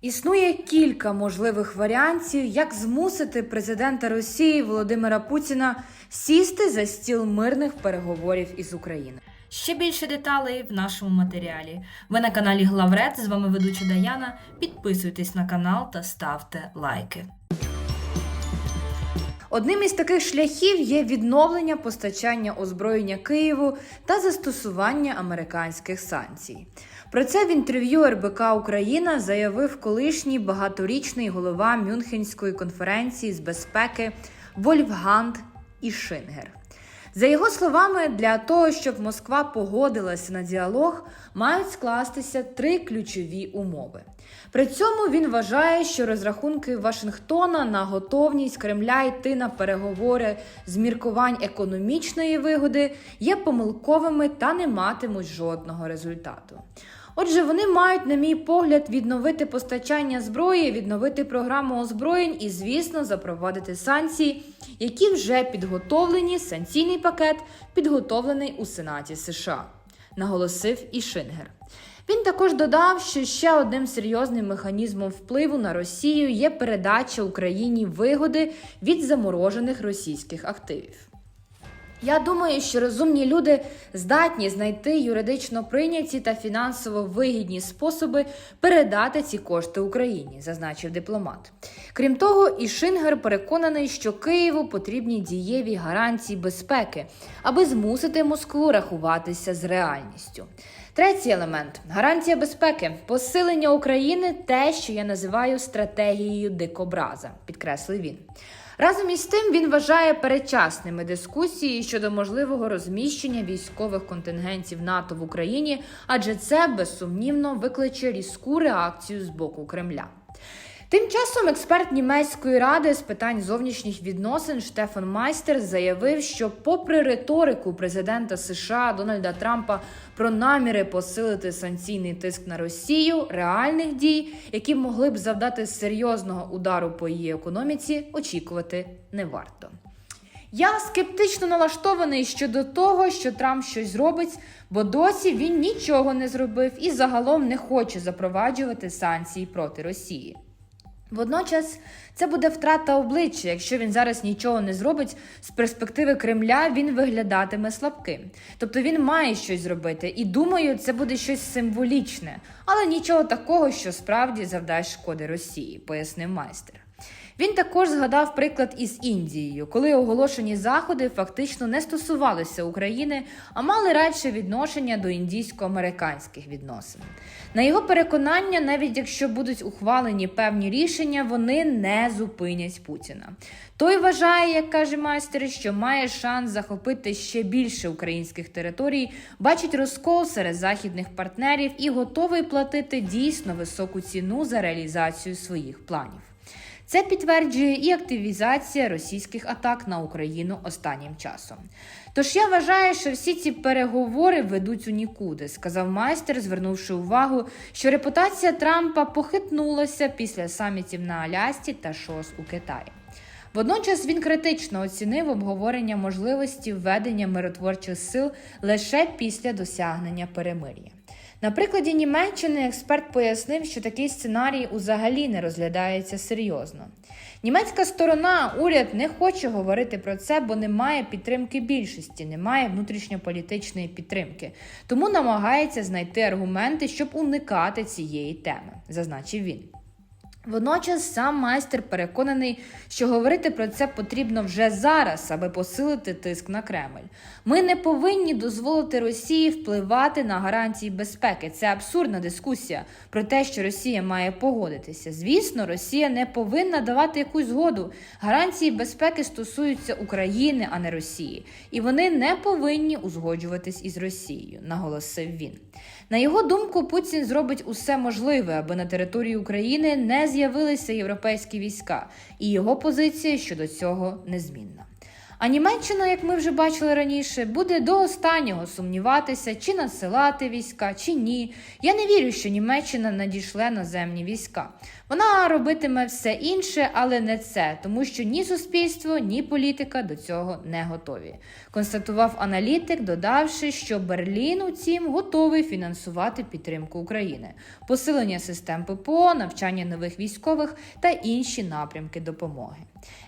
Існує кілька можливих варіантів, як змусити президента Росії Володимира Путіна сісти за стіл мирних переговорів із Україною. Ще більше деталей в нашому матеріалі. Ви на каналі Главред. З вами ведуча Даяна. Підписуйтесь на канал та ставте лайки. Одним із таких шляхів є відновлення постачання озброєння Києву та застосування американських санкцій. Про це в інтерв'ю РБК Україна заявив колишній багаторічний голова Мюнхенської конференції з безпеки Вольфганд Ішингер. За його словами, для того, щоб Москва погодилася на діалог, мають скластися три ключові умови. При цьому він вважає, що розрахунки Вашингтона на готовність Кремля йти на переговори з міркувань економічної вигоди є помилковими та не матимуть жодного результату. Отже, вони мають, на мій погляд, відновити постачання зброї, відновити програму озброєнь і, звісно, запровадити санкції, які вже підготовлені. Санкційний пакет підготовлений у Сенаті США, наголосив і Шингер. Він також додав, що ще одним серйозним механізмом впливу на Росію є передача Україні вигоди від заморожених російських активів. Я думаю, що розумні люди здатні знайти юридично прийняті та фінансово вигідні способи передати ці кошти Україні, зазначив дипломат. Крім того, і Шингер переконаний, що Києву потрібні дієві гарантії безпеки, аби змусити Москву рахуватися з реальністю. Третій елемент гарантія безпеки, посилення України те, що я називаю стратегією дикобраза, підкреслив він. Разом із тим він вважає передчасними дискусії щодо можливого розміщення військових контингентів НАТО в Україні, адже це безсумнівно викличе різку реакцію з боку Кремля. Тим часом експерт німецької ради з питань зовнішніх відносин Штефан Майстер заявив, що, попри риторику президента США Дональда Трампа про наміри посилити санкційний тиск на Росію, реальних дій, які могли б завдати серйозного удару по її економіці, очікувати не варто. Я скептично налаштований щодо того, що Трамп щось зробить, бо досі він нічого не зробив і загалом не хоче запроваджувати санкції проти Росії. Водночас це буде втрата обличчя. Якщо він зараз нічого не зробить з перспективи Кремля, він виглядатиме слабким. Тобто він має щось зробити, і думаю, це буде щось символічне, але нічого такого, що справді завдасть шкоди Росії, пояснив майстер. Він також згадав приклад із Індією, коли оголошені заходи фактично не стосувалися України, а мали радше відношення до індійсько-американських відносин. На його переконання, навіть якщо будуть ухвалені певні рішення, вони не зупинять Путіна. Той вважає, як каже майстер, що має шанс захопити ще більше українських територій, бачить розкол серед західних партнерів і готовий платити дійсно високу ціну за реалізацію своїх планів. Це підтверджує і активізація російських атак на Україну останнім часом. Тож я вважаю, що всі ці переговори ведуть у нікуди, сказав майстер, звернувши увагу, що репутація Трампа похитнулася після самітів на Алясці та ШОС у Китаї. Водночас він критично оцінив обговорення можливості введення миротворчих сил лише після досягнення перемир'я. На прикладі Німеччини експерт пояснив, що такий сценарій взагалі не розглядається серйозно. Німецька сторона, уряд не хоче говорити про це, бо немає підтримки більшості, немає внутрішньополітичної підтримки, тому намагається знайти аргументи, щоб уникати цієї теми, зазначив він. Водночас сам майстер переконаний, що говорити про це потрібно вже зараз, аби посилити тиск на Кремль. Ми не повинні дозволити Росії впливати на гарантії безпеки. Це абсурдна дискусія про те, що Росія має погодитися. Звісно, Росія не повинна давати якусь згоду. Гарантії безпеки стосуються України, а не Росії, і вони не повинні узгоджуватись із Росією, наголосив він. На його думку, Путін зробить усе можливе, аби на території України не з'явилися європейські війська, і його позиція щодо цього незмінна. А Німеччина, як ми вже бачили раніше, буде до останнього сумніватися, чи надсилати війська, чи ні. Я не вірю, що Німеччина надійшле наземні війська. Вона робитиме все інше, але не це, тому що ні суспільство, ні політика до цього не готові. Констатував аналітик, додавши, що Берлін, утім, готовий фінансувати підтримку України, посилення систем ППО, навчання нових військових та інші напрямки допомоги.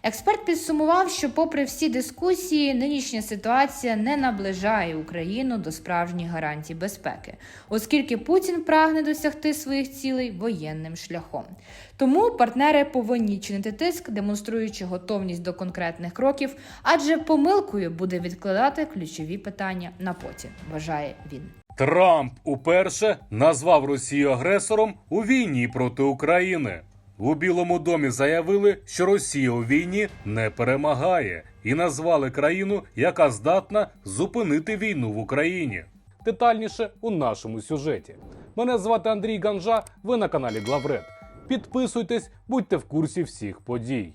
Експерт підсумував, що, попри всі дискусії, нинішня ситуація не наближає Україну до справжніх гарантій безпеки, оскільки Путін прагне досягти своїх цілей воєнним шляхом. Тому партнери повинні чинити тиск, демонструючи готовність до конкретних кроків, адже помилкою буде відкладати ключові питання на потім, вважає він. Трамп уперше назвав Росію агресором у війні проти України. У Білому домі заявили, що Росія у війні не перемагає, і назвали країну, яка здатна зупинити війну в Україні. Детальніше у нашому сюжеті. Мене звати Андрій Ганжа. Ви на каналі Главред. Підписуйтесь, будьте в курсі всіх подій.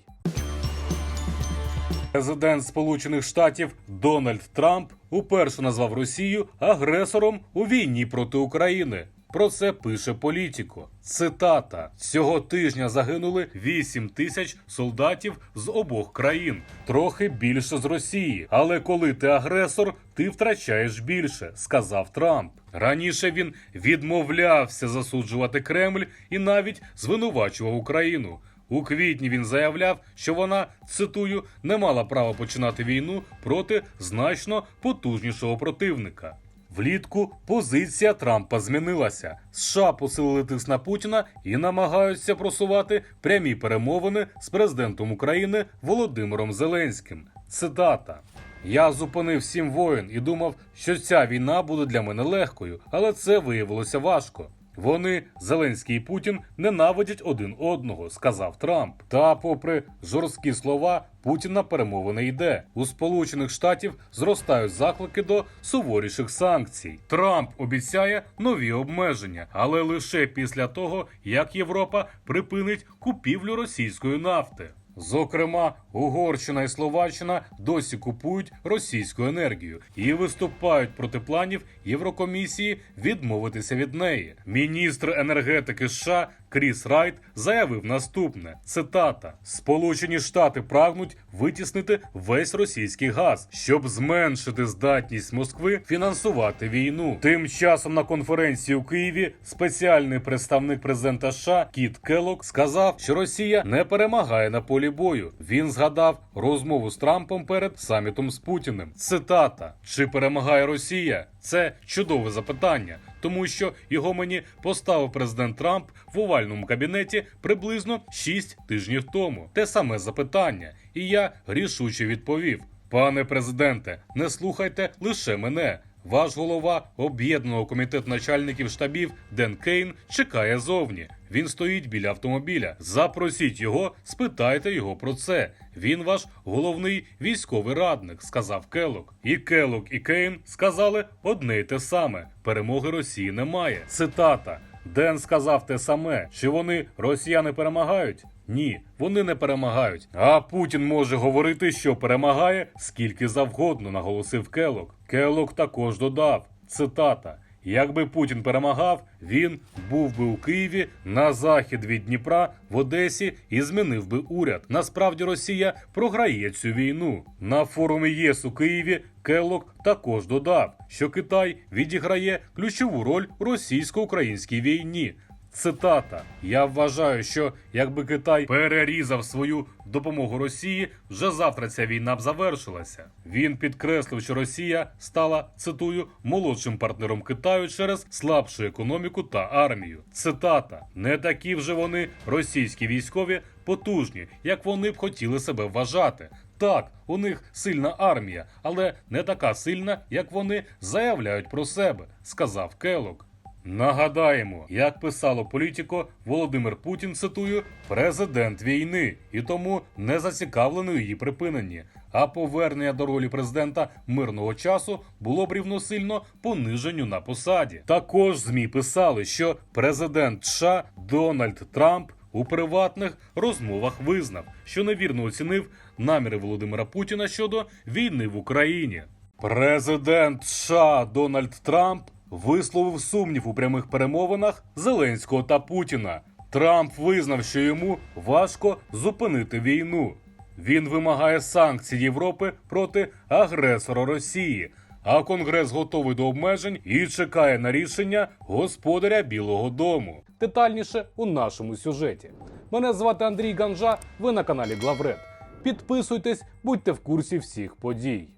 Президент Сполучених Штатів Дональд Трамп уперше назвав Росію агресором у війні проти України. Про це пише Політіко. Цитата: цього тижня загинули 8 тисяч солдатів з обох країн, трохи більше з Росії. Але коли ти агресор, ти втрачаєш більше, сказав Трамп. Раніше він відмовлявся засуджувати Кремль і навіть звинувачував Україну. У квітні він заявляв, що вона цитую не мала права починати війну проти значно потужнішого противника. Влітку позиція Трампа змінилася. США посилили тиск на Путіна і намагаються просувати прямі перемовини з президентом України Володимиром Зеленським. Цитата. Я зупинив сім воїн і думав, що ця війна буде для мене легкою, але це виявилося важко. Вони, Зеленський і Путін, ненавидять один одного, сказав Трамп. Та, попри жорсткі слова, Путін на перемовини йде. У Сполучених Штатів зростають заклики до суворіших санкцій. Трамп обіцяє нові обмеження, але лише після того, як Європа припинить купівлю російської нафти. Зокрема, Угорщина і Словаччина досі купують російську енергію і виступають проти планів Єврокомісії відмовитися від неї. Міністр енергетики США Кріс Райт заявив наступне: цитата: Сполучені Штати прагнуть витіснити весь російський газ, щоб зменшити здатність Москви фінансувати війну. Тим часом на конференції у Києві спеціальний представник президента США Кіт Келлок сказав, що Росія не перемагає на полі бою. Він згадав розмову з Трампом перед самітом з Путіним. Цитата: Чи перемагає Росія? Це чудове запитання, тому що його мені поставив президент Трамп в овальному кабінеті приблизно 6 тижнів тому. Те саме запитання, і я рішуче відповів: пане президенте, не слухайте лише мене. Ваш голова об'єднаного комітету начальників штабів Ден Кейн чекає зовні. Він стоїть біля автомобіля. Запросіть його, спитайте його про це. Він ваш головний військовий радник, сказав Келок. І Келок, і Кейн сказали одне й те саме: перемоги Росії немає. Цитата. Ден сказав те саме, чи вони росіяни перемагають? Ні, вони не перемагають. А Путін може говорити, що перемагає скільки завгодно, наголосив Келок. Келок також додав цитата. Якби Путін перемагав, він був би у Києві на захід від Дніпра в Одесі і змінив би уряд. Насправді Росія програє цю війну. На форумі ЄС у Києві Келлок також додав, що Китай відіграє ключову роль російсько-українській війні. Цитата: Я вважаю, що якби Китай перерізав свою допомогу Росії, вже завтра ця війна б завершилася. Він підкреслив, що Росія стала цитую молодшим партнером Китаю через слабшу економіку та армію. Цитата: не такі вже вони російські військові потужні, як вони б хотіли себе вважати. Так, у них сильна армія, але не така сильна, як вони заявляють про себе, сказав Келок. Нагадаємо, як писало політико, Володимир Путін цитую президент війни і тому не зацікавлений у її припиненні. А повернення до ролі президента мирного часу було б рівносильно пониженню на посаді. Також змі писали, що президент США Дональд Трамп у приватних розмовах визнав, що невірно оцінив наміри Володимира Путіна щодо війни в Україні. Президент США Дональд Трамп висловив сумнів у прямих перемовинах Зеленського та Путіна. Трамп визнав, що йому важко зупинити війну. Він вимагає санкцій Європи проти агресора Росії. А Конгрес готовий до обмежень і чекає на рішення господаря Білого Дому. Детальніше у нашому сюжеті. Мене звати Андрій Ганжа. Ви на каналі Главред. Підписуйтесь, будьте в курсі всіх подій.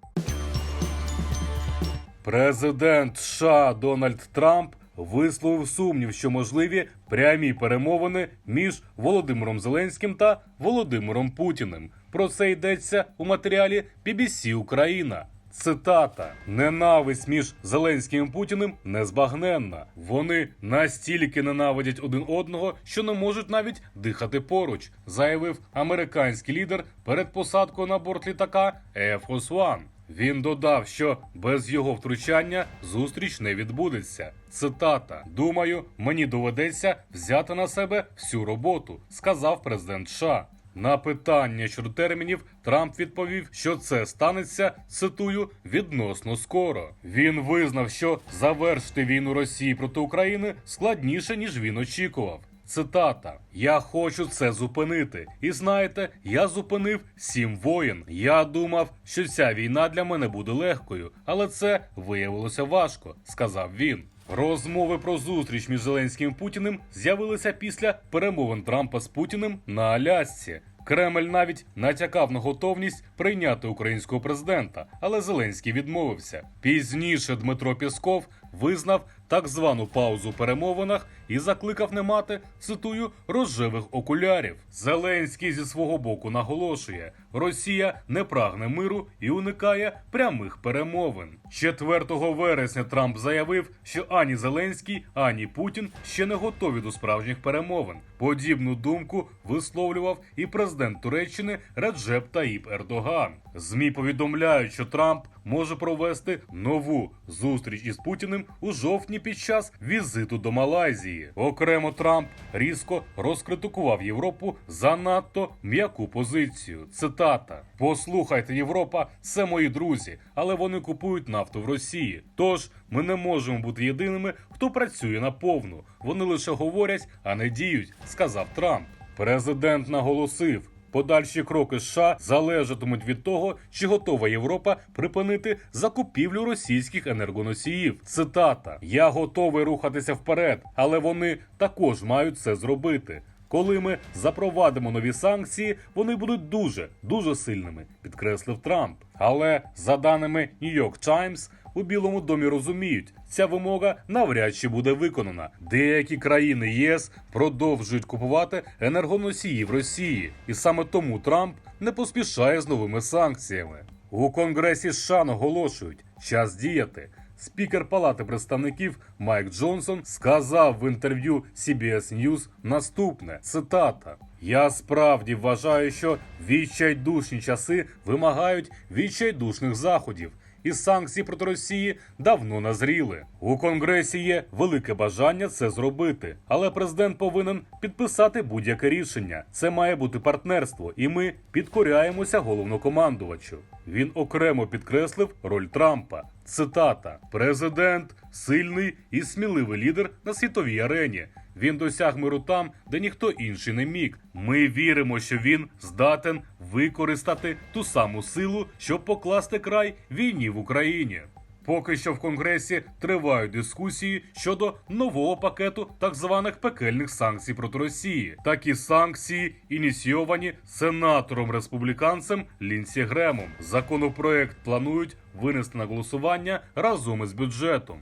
Президент США Дональд Трамп висловив сумнів, що можливі прямі перемовини між Володимиром Зеленським та Володимиром Путіним. Про це йдеться у матеріалі BBC Україна. Цитата: ненависть між Зеленським і Путіним незбагненна. Вони настільки ненавидять один одного, що не можуть навіть дихати поруч, заявив американський лідер перед посадкою на борт літака Air Force One. Він додав, що без його втручання зустріч не відбудеться. Цитата: Думаю, мені доведеться взяти на себе всю роботу, сказав президент США. На питання щодо термінів Трамп відповів, що це станеться, цитую, відносно скоро. Він визнав, що завершити війну Росії проти України складніше ніж він очікував. Цитата: Я хочу це зупинити. І знаєте, я зупинив сім воїн. Я думав, що ця війна для мене буде легкою, але це виявилося важко, сказав він. Розмови про зустріч між Зеленським і Путіним з'явилися після перемовин Трампа з Путіним на Алясці. Кремль навіть натякав на готовність прийняти українського президента, але Зеленський відмовився. Пізніше Дмитро Пєсков визнав так звану паузу у перемовинах і закликав не мати, цитую, рожевих окулярів. Зеленський зі свого боку наголошує: Росія не прагне миру і уникає прямих перемовин. 4 вересня Трамп заявив, що ані Зеленський, ані Путін ще не готові до справжніх перемовин. Подібну думку висловлював і президент Туреччини Реджеп Таїп Ердоган. Змі повідомляють, що Трамп може провести нову зустріч із Путіним у жовтні під час візиту до Малайзії. Окремо Трамп різко розкритикував Європу за надто м'яку позицію. Цитата: Послухайте, Європа, це мої друзі, але вони купують нафту в Росії. Тож ми не можемо бути єдиними, хто працює на повну. Вони лише говорять, а не діють, сказав Трамп. Президент наголосив. Подальші кроки США залежатимуть від того, чи готова Європа припинити закупівлю російських енергоносіїв. Цитата: Я готовий рухатися вперед, але вони також мають це зробити. Коли ми запровадимо нові санкції, вони будуть дуже дуже сильними, підкреслив Трамп. Але за даними New York Times, у Білому домі розуміють, ця вимога навряд чи буде виконана. Деякі країни ЄС продовжують купувати енергоносії в Росії, і саме тому Трамп не поспішає з новими санкціями. У Конгресі США наголошують, час діяти. Спікер Палати представників Майк Джонсон сказав в інтерв'ю CBS News наступне: цитата: Я справді вважаю, що відчайдушні часи вимагають відчайдушних заходів. І санкції проти Росії давно назріли. У Конгресі є велике бажання це зробити, але президент повинен підписати будь-яке рішення. Це має бути партнерство, і ми підкоряємося головнокомандувачу. Він окремо підкреслив роль Трампа. Цитата: Президент сильний і сміливий лідер на світовій арені. Він досяг миру там, де ніхто інший не міг. Ми віримо, що він здатен використати ту саму силу, щоб покласти край війні в Україні. Поки що в Конгресі тривають дискусії щодо нового пакету так званих пекельних санкцій проти Росії. Такі санкції ініційовані сенатором республіканцем Лінсі Гремом. Законопроект планують винести на голосування разом із бюджетом.